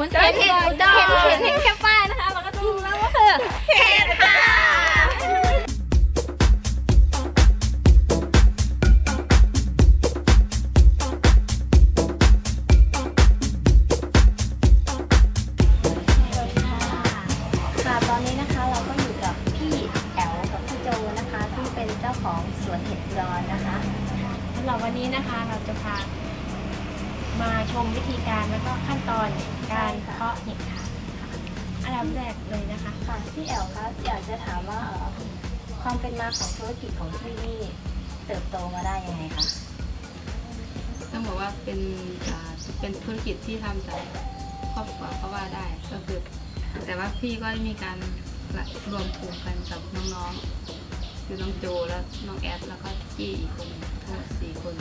วนเห็นเห็เห็ดนเห็นเห็นเห็นแค่ป้ายนะคะ เราก็จะรู้แล้วว่าคือเห็ดค่ะค่ะ การแล้วก็ขั้นตอนการเพาะเห็ดค่ะอันดับแรกเลยนะคะค่ะพี่แอลคะอยากจะถามว่าเอ่อความเป็นมาของธุรกิจของพี่นี่เติบโตมาได้ยังไงคะต้องบอกว่าเป็นอ่าเป็นธุรกิจที่ทำจากครอบครัวก็ว่าได้ก็คือ แต่ว่าพี่ก็ได้มีการรวมกลุ่มกันกับน้องๆคือน้องโจแล้วน้องแอดแล้วก็จี้อีกคนหนึ่งทั้งหมดสี่คน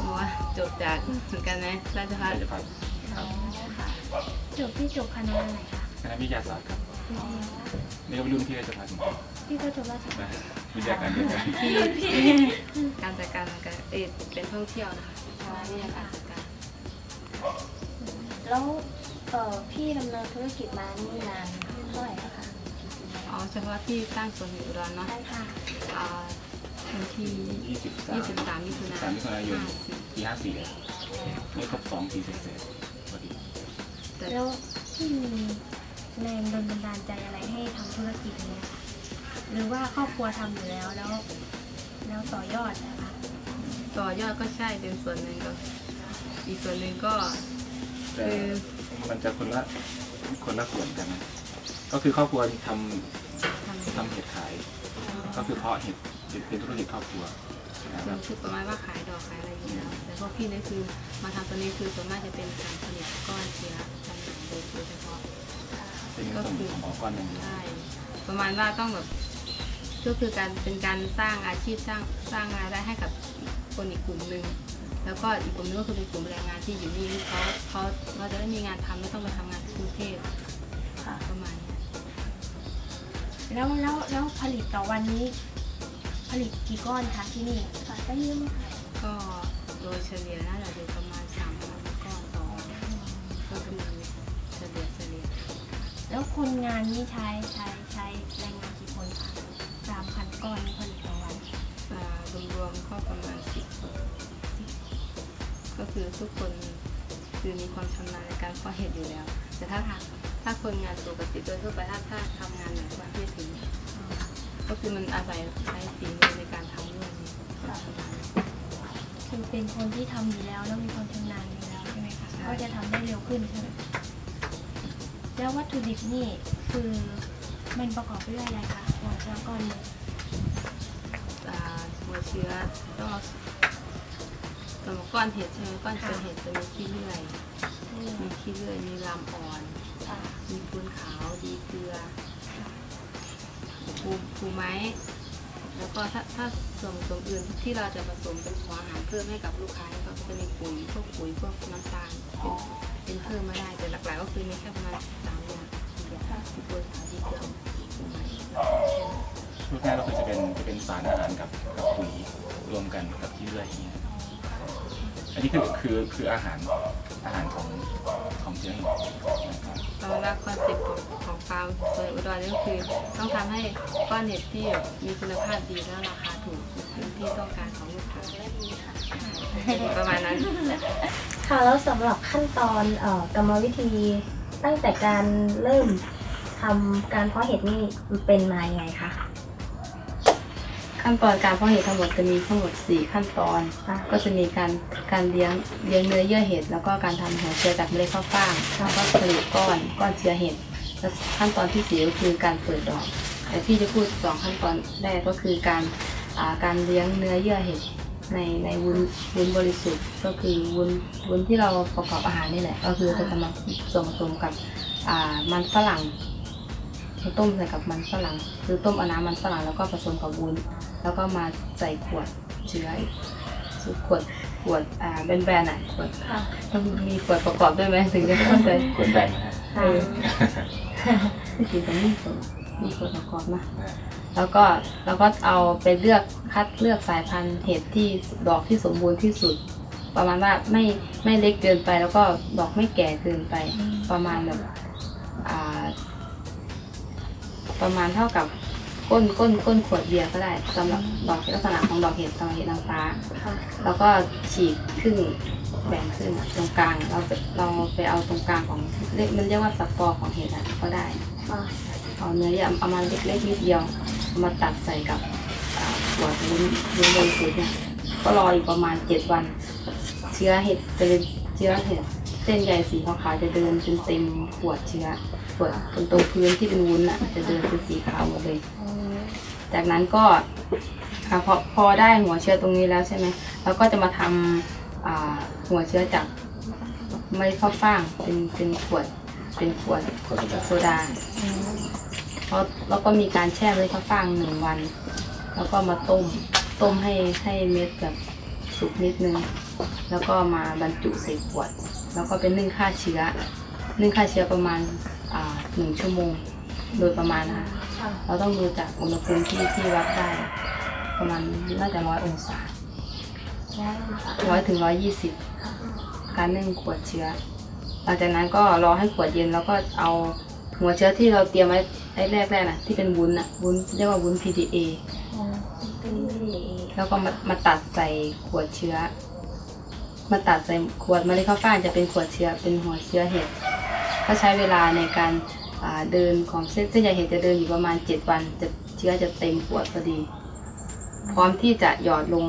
เพราะว่าจบจากเหมือนกันไหมราชภัฏราชภัฏจบพี่จบคณะอะไรคะคณะวิทยาศาสตร์ครับนี่ก็เป็นรุ่นพี่ราชภัฏพี่ก็จบราชนะวิทยาการเดียวกันที่การจัดการการเออเป็นท่องเที่ยวนะคะเพราะว่านี่การจัดการแล้วเอ่อพี่ดำเนินธุรกิจมานี่นานเท่าไหร่แล้วคะอ๋อเฉพาะที่ตั้งสวนอยู่อุดรเนาะใช่ค่ะอ่า วันที่23 23มิถุนายน3มิถุนายนปี54อะนี่ครบ2ปีเสร็จพอดีแล้วพี่มีแรงดลบันดาลใจอะไรให้ทำธุรกิจนี้คะหรือว่าครอบครัวทำอยู่แล้วแล้ว แล้วต่อยอดนะคะต่อยอดก็ใช่เป็นส่วนหนึ่งก็ อีกส่วนหนึ่งก็คือมันจะคนละคนละส่วนกันนะก็คือครอบครัวทำำทำเห็ดขาย ก็คือเพาะเห็ด เป็นเป็นธุรกิจครอบครัวนะครับคือประมาณว่าขายดอกขายอะไรอย่างเงี้ยแต่พวกพี่เนี่ยคือมาทำตัวนี้คือส่วนมากจะเป็นการผลิตก้อนเชื้อจำหน่ายโดยโดยเฉพาะเป็นส่วนของหมอก้อนอย่างเดียวใช่ประมาณว่าต้องแบบก็คือการเป็นการสร้างอาชีพสร้างสร้างรายได้ให้กับคนอีกกลุ่มหนึ่งแล้วก็อีกกลุ่มหนึงก็คือเป็นกลุ่มแรงงานที่อยู่นี่เขาเขาเราจะได้มีงานทำไม่ต้องไปทำงานที่กรุงเทพค่ะประมาณเนี้ยแล้วแล้วแล้วผลิตต่อวันนี้ผ ลิตกี่ก้อนคะที่นี่ค่ะได้เยอะมากค่ะก็โดยเฉลี่ยน่าจะอยู่ประมาณสามพันก้อนต่อวันก็คือเฉลี่ยเฉลี่ยแล้วคนงานนี่ใช้ใช้ใช้แรงงานกี่คนคะสามพันก้อนนี่ผลิตต่อวันอ่ารวมๆก็ประมาณสิบคนก็คือทุกคนคือมีความชำนาญในการเพาะเห็ดอยู่แล้ว แต่ถ้าทางถ้าคนงานปกติโดยทั่วไปถ้าถ้าทำงานแบบว่าไม่ถึง ก็คือมันอาศัยใช้ฝีมือในการทำด้วยนี่ความชำนาญคือเป็นคนที่ทำอยู่แล้วแล้วมีความชำนาญอยู่แล้วใช่ไหมคะใช่ก็จะทำได้เร็วขึ้นใช่ไหมแล้ววัตถุดิบนี่คือมันประกอบไปด้วยอะไรคะหัวเชื้อก้อนหนึ่งอ่าหัวเชื้อต้องเอาสมมติก้อนเห็ดใช่ไหมก้อนเชื้อเห็ดจะมีขี้เลื่อยมีขี้เลื่อยมีลำอ่อนค่ะมีปูนขาวดีเกลือ ปูปูไม้ แล้วก็ถ้าถ้าส่วนผสมอื่นที่เราจะผสมเป็นหัวอาหารเพิ่มให้กับลูกค้าก็จะมีปุ๋ยพวกปุ๋ยพวกน้ำตาลเป็นเพิ่มม่ได้แต่หลักๆก็คือมีแค่ประมาณสามอย่างมีปูนขาวดีเกลือปูไม้พูดง่ายก็คือจะเป็นจะเป็นสารอาหารกับกับปุ๋ยรวมกันกับที่เลื่อยอย่างเงี้ยอันนี้คือคือคืออาหารอาหารของ ของเชื้อเห็ดนะครับเราละคอนเซ็ปต์ของของฟาร์มสวนอุดรนี่ก็คือ ต้องทำให้ก้อนเห็ดที่มีคุณภาพดีและราคาถูกเป็นที่ต้องการของลูกค้าประมาณนั้นค่ะแล้วสำหรับขั้นตอนกรรมวิธีตั้งแต่การเริ่มทำการเพาะเห็ดนี่เป็นมายังไงคะ ขั้นตอนการเพาะเห็ดทั้งหมดจะมีทั้งหมด 4 ขั้นตอนค่ะก็จะมีการการเลี้ยงเลี้ยงเนื้อเยื่อเห็ดแล้วก็การทำหัวเชื้อจากเมล็ดข้าวฟ่างแล้วก็ผลิตก้อนก้อนเชื้อเห็ดแล้วขั้นตอนที่สี่ก็คือการเปิดดอก แต่ที่จะพูดสองขั้นตอนแรกก็คือการการเลี้ยงเนื้อเยื่อเห็ดในในวุ้นวุ้นบริสุทธิ์ก็คือวุ้นวุ้นที่เราประกอบอาหารนี่แหละก็คือจะทำมาส่วนผสมกับมันฝรั่งต้มใส่กับมันฝรั่ง คือต้มเอาน้ำมันฝรั่งแล้วก็ผสมกับวุ้น แล้วก็มาใส่ขวดเชื้ออีกขวดขวดอ่าแบนๆอะขวดค่ะ ต้องมีขวดประกอบด้วยไหมถึงจะเข้าใจควรแบ่งนะฮะเออที่จริงต้องมีขวดมีขวดประกอบนะแล้วก็แล้วก็เอาไปเลือกคัดเลือกสายพันธุ์เห็ดที่ดอกที่สมบูรณ์ที่สุด ประมาณว่าไม่ไม่เล็กเกินไป แล้วก็ดอกไม่แก่เกินไป ประมาณแบบอ่าประมาณเท่ากับ ก้นก้นก้นขวดเบียร์ก็ได้สำหรับดอกลักษณะของดอกเห็ดดอกเห็ดนางฟ้าค่ะแล้วก็ฉีกครึ่งแบ่งครึ่งตรงกลางเราไปเราไปเอาตรงกลางของเรียกมันเรียกว่าสปอร์ของเห็ดอะก็ได้ค่ะเอาเนื้อเยอะเอามาเล็กๆนิดเดียวเอามาตัดใส่กับอ่าหัววุ้นวุ้นเลยสุดเนี่ยก็รออีกประมาณเจ็ดวัน เชื้อเห็ดจะเป็นเชื้อเห็ด เส้นใยสีขาวๆจะเดินจนเต็มขวดเชื้อขวดตรงตรงพื้นที่เป็นวุ้นอะ จะเดินเป็นสีขาวหมดเลย จากนั้นก็อ่าพอพอได้หัวเชื้อตรงนี้แล้วใช่ไหมเราก็จะมาทำอ่าหัวเชื้อจากเมล็ดข้าวฟ่างเป็นเป็นขวดเป็นขวดโซดาโซดาอืมเพราะแล้วก็มีการแช่เมล็ดข้าวฟ่างหนึ่งวัน แล้วก็มาต้มต้มให้ให้เม็ดแบบสุกนิดนึง แล้วก็มาบรรจุใส่ขวด แล้วก็เป็นนึ่งฆ่าเชื้อ นึ่งฆ่าเชื้อประมาณอ่าหนึ่งชั่วโมง โดยประมาณนะคะค่ะเราต้องดูจากอุณหภูมิที่ที่วัดได้ ประมาณน่าจะร้อยองศาแล้วค่ะร้อยถึงร้อยยี่สิบการนึ่งขวดเชื้อ หลังจากนั้นก็รอให้ขวดเย็นแล้วก็เอาหัวเชื้อที่เราเตรียมไว้ไอ้แรกๆนะที่เป็นวุ้นอะวุ้นเรียกว่าวุ้น PDA อ๋อเป็นที่แล้วก็มามาตัดใส่ขวดเชื้อ มาตัดใส่ขวดเมล็ดข้าวฟ่างจะเป็นขวดเชื้อเป็นหัวเชื้อเห็ดก็ใช้เวลาในการเดินของเส้นเส้นใยเห็ดจะเดินอยู่ประมาณ 7 วันจะเชื้อจะเต็มขวดพอดี พร้อมที่จะหยอดลง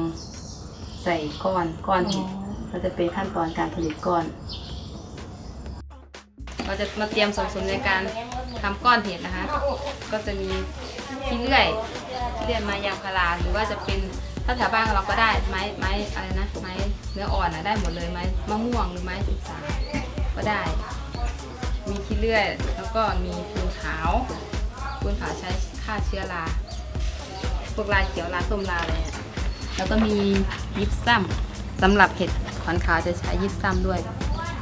ใส่ก้อนก้อนเห็ดก็จะเป็นขั้นตอนการผลิตก้อน เราจะมาเตรียมส่วนผสมในการทำก้อนเห็ดนะคะ ก็จะมีขี้เลื่อยขี้เลื่อยไม้ยางพาราหรือว่าจะเป็น ถ้าแถวบ้านเราก็ได้ไม้ไม้อะไรนะไม้เนื้ออ่อนนะได้หมดเลยไม้มะม่วงหรือไม้ศึกษาก็ได้ มีขี้เลื่อยแล้วก็มีปูนขาวปูนขาวใช้ฆ่าเชื้อราพวกลาเขียวลาส้มลาอะไรเนี่ยแล้วก็มียิปซัมสำหรับเห็ดขอนขาวจะใช้ยิปซัมด้วย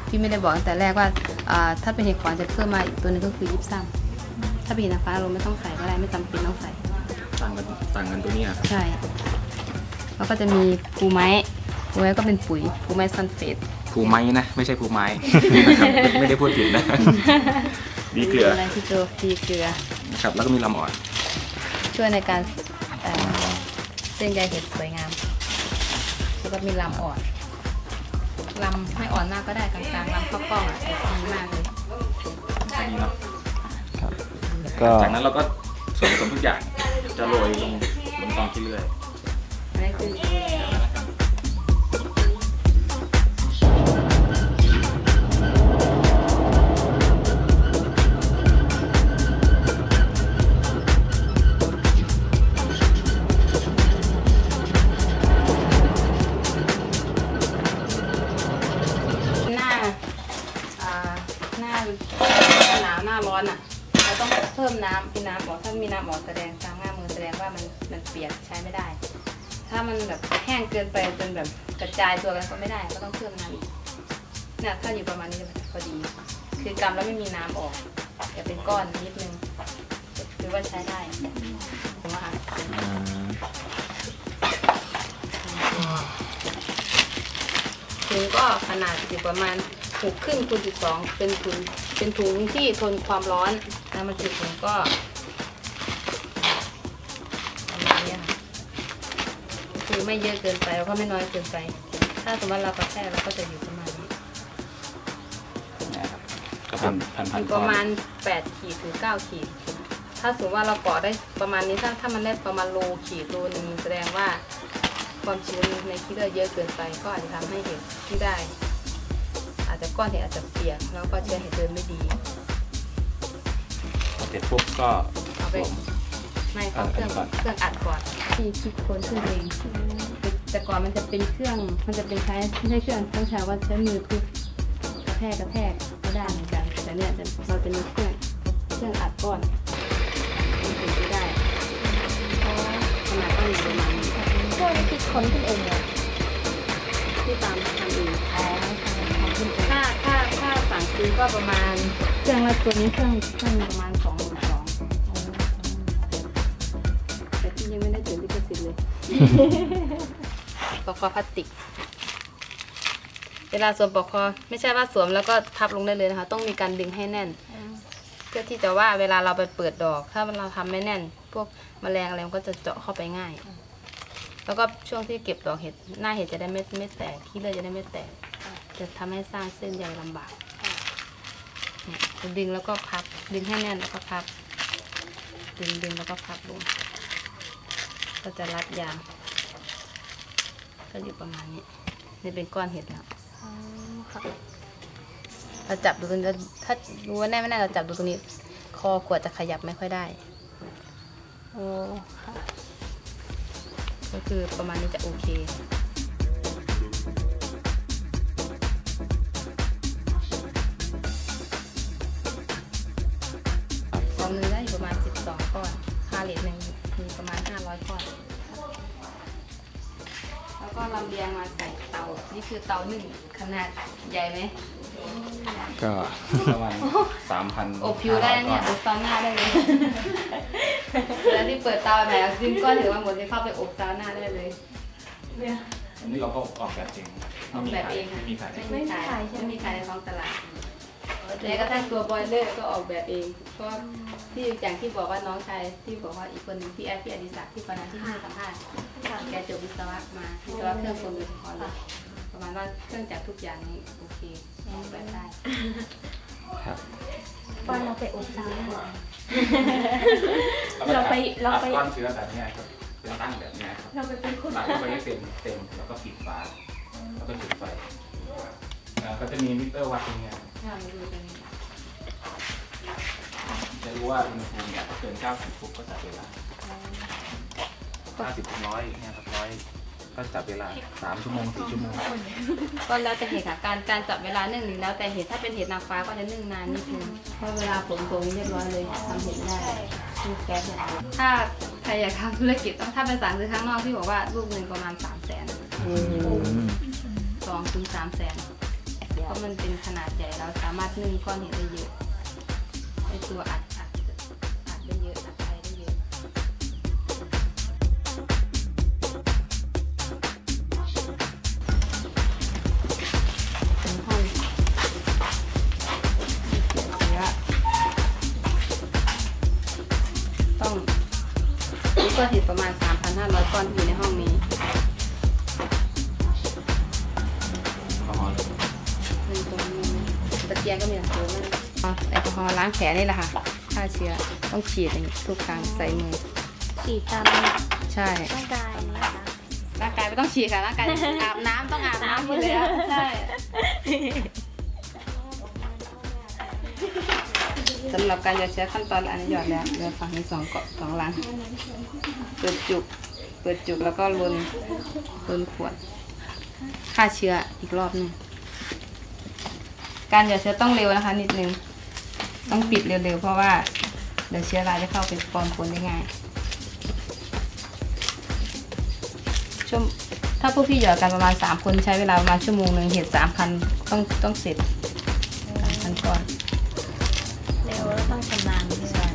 พี่ไม่ได้บอกตั้งแต่แรกว่าอ่าถ้าเป็นเห็ดขอนจะเพิ่มมาอีกตัวหนึงก็คือยิปซัมถ้าเป็นเห็ดนางฟ้าเราไม่ต้องใส่ก็ได้ไม่จำเป็นต้องใส่ ต่างกันต่างกันตัวเนี้ยครับใช่ แล้วก็จะมีปูไม้ปูไม้ก็เป็นปุ๋ยปูไม้ซันเฟตภูไม้นะไม่ใช่ภูไม้ ไม่ได้พูดผิดนะดีเกลืออะไรที่เจอดีเกลือนะครับแล้วก็มีลำอ่อน ช่วยในการเอ่อเส้นใยเห็ดสวยงาม แล้วก็มีลำอ่อนลำไม่อ่อนมากก็ได้กลางๆลำข้าวกล้องอะจะดีมากเลยอันนี้เนาะแล้วก็จากนั้นเราก็ส่วนผสมทุกอย่างจะโรยลงบนกองขี้เลื่อย ได้คือหน้าอ่าหน้าหนาวหน้าร้อนอะเราต้องเพิ่มน้ำเป็นน้ำออถ้ามีน้ำออแสดงตามง่ามือแสดงว่ามันมันเปียกใช้ไม่ได้ ถ้ามันแบบแห้งเกินไปจนแบบกระจายตัวกันก็ไม่ได้ ก็ต้องเพิ่มน้ำอีกเนี่ยถ้าอยู่ประมาณนี้จะพอดี คือกำแล้วไม่มีน้ำออกจะเป็นก้อนนิดนึงถือว่าใช้ได้ผมว่าถุงก็ขนาดอยู่ประมาณหกครึ่งคูณสิบสองเป็นถุงเป็นถุงที่ทนความร้อนนะมันจุถุงก็ คือไม่เยอะเกินไปแล้วก็ไม่น้อยเกินไป ถ้าสมมติเรากระแทกเราก็จะอยู่ประมาณนี้นะครับก็เป็นพันอพันยู่ๆปก้อระมาณนแปดขีดถึงเก้าขีด ถ้าสมมติว่าเราเกาะได้ประมาณนี้ถ้าถ้ามันได้ประมาณโลขีดโลหนึงแสดงว่า ความชื้นในขี้เลือดเยอะเกินไป ก็อาจจะทำให้เห็ดที่ได้ อาจจะก้อนเห็ดอาจจะเปียกแล้วก็เชื้อเห็ดเดินไม่ดีเสร็จปุ๊บก็เอาไปสวม ไม่ต้องเครื่องอัดก่อนเครื่องอัดก่อนที่คิดค้นขึ้นเองแต่ก่อนมันจะเป็นเครื่องมันจะเป็นใช้ไม่ใช่เครื่องต้องใช้ว่าใช้มือทุบกระแทกกระแทกก็ได้เหมือนกัน แต่เนี่ยจะเราจะมีเครื่องเครื่องอัดก้อนมันถึงจะได้ขนาดต้องอยู่ประมาณนี้เครื่องนี้คิดค้นขึ้นเองเหรอที่ตามทำเองอ๋อทำขึ้นเองค่าค่าค่าสั่งซื้อก็ประมาณเครื่องละตัวนี้เครื่องเครื่องประมาณสองหมื่นสอง ได้ถือลิขสิทธิ์เลยปอกคอพลาสติก เวลาสวมปลอกคอ ไม่ใช่ว่าสวมแล้วก็พับลงได้เลยนะคะ ต้องมีการดึงให้แน่น เพื่อที่จะว่าเวลาเราไปเปิดดอก ถ้าเราทำไม่แน่น พวกแมลงอะไรมันก็จะเจาะเข้าไปง่าย แล้วก็ช่วงที่เก็บดอกเห็ดหน้าเห็ดจะได้ไม่ไม่แตกขี้เลือยจะได้ไม่แตก จะทำให้สร้างเส้นใยลำบากดึงแล้วก็พับ ดึงให้แน่นแล้วก็พับ ดึงดึงแล้วก็พับลง ก็จะรัดยางก็อยู่ประมาณนี้ นี่เป็นก้อนเห็ดแล้วอ๋อค่ะเราจับดูตรงนี้ถ้ารู้ว่าแน่ไม่แน่เราจับดูตรงนี้ คอขวดจะขยับไม่ค่อยได้โอ้ค่ะก็คือประมาณนี้จะโอเค ล้วก็ลำเลียงมาใส่เตา นี่คือเตาหนึ่งขนาดใหญ่ไหมก็ประมาณสามพันอบผิวได้เนี่ยอบซาวน่าได้เลย แล้วที่เปิดเตาใหม่ดึงก้อนถือว่าหมดเลยเข้าไปอบซาวน่าได้เลยอันนี้เราก็ออกแบบเองออกแบบเองไม่ค่ะมีขายไม่มีขายไม่มีขายในท้องตลาดแม้กระทั่งตัวบอยเลอร์ก็ออกแบบเองเพราะที่อย่างที่บอกว่าน้องชายที่บอกว่าอีกคนหนึงพี่แอฟพี่อดิศักดิ์ที่ตอนนั้นที่ให้สัมภาษณ์ แกจบวิศวะมาวิศวะเครื่องกลโดยเฉพาะเลยประมาณว่าเครื่องจักรทุกอย่างนี่โอเคออกแบบได้ครับตอนเราไปอบซาวน่าแล้วก็เราไปเราไปอัดก้อนเชื้อแบบเนี้ยครับเป็นตั้งแบบเนี้ยครับเราไปเป็นคนตัดเข้าไปให้เต็มเต็มแล้วก็ปิดฝาแล้วก็จุดไฟอ่าก็จะมีมิเตอร์วัดตรงเนี้ยถ้ามาดูตรงนี้จะรู้ว่าอุณหภูมิเนี่ยถ้าเกิน 90ปุ๊บก็จับเวลา 50ถึงร้อยเนี่ยครับร้อยก็จับเวลา3ชั่วโมง4ชั่วโมง ก็แล้วแต่เหตุค่ะการการจับเวลาหนึ่งหนึ่งแล้วแต่เหตุถ้าเป็นเหตุนางฟ้าก็จะนึ่งนานนิดนึงเพราะเวลาฝนตกนี่เรียบร้อยเลยทำเห็ดได้ลูกแก๊สเดียถ้าใครอยากทำธุรกิจต้องถ้าเป็นสั่งซื้อข้างนอกที่บอกว่าลูกหนึ่งประมาณสามแสนสองถึงสามแสนเพราะมันเป็นขนาดใหญ่เราสามารถนึ่งก้อนเห็ดได้เยอะไอตัวอัดอัดอัดได้เยอะ ยงก็มีหลักฐานนั่นแอลกอฮอล์ล้างแผลนี่แหละค่ะฆ่าเชื้อต้องฉีดอย่างนี้ทุกครั้งใส่มือฉีดตามใช่ร่างกายนี้นะคะร่างกายไม่ต้องฉีดค่ะร่างกายอาบน้ำต้องอาบน้ำอยู่แล้วใช่สำหรับการหยอดเชื้อขั้นตอนอันนี้หยอดแล้วเหลือฝั่งนี้สองเกาะสองลังเปิดจุกเปิดจุกแล้วก็ลนลนขวดฆ่าเชื้ออีกรอบหนึง การหยอดเชื้อต้องเร็วนะคะ นิดนึงต้องปิดเร็วๆเพราะว่าเดี๋ยวเชื้อราจะเข้าไปปนปนได้ง่ายชั่วถ้าพวกพี่หยอดกันประมาณสามคนใช้เวลาประมาณชั่วโมงหนึ่งเห็ดสามพันต้องต้องเสร็จสามพันก่อนเร็วแล้วต้องชำนาญด้วยใช่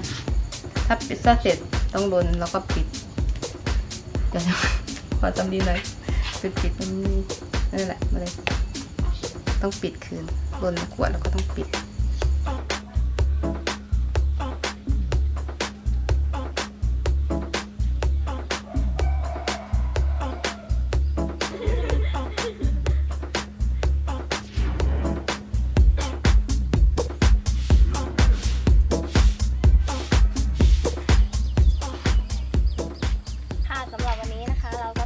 ถ้าปิดซะเสร็จต้องลนแล้วก็ปิดเดี๋ยวนะขอจำดีหน่อยปิดปิดมันมีนั่นแหละมาเลยต้องปิดคืน ลนขวดแล้วก็ต้องปิดค่ะสำหรับวันนี้นะคะเรา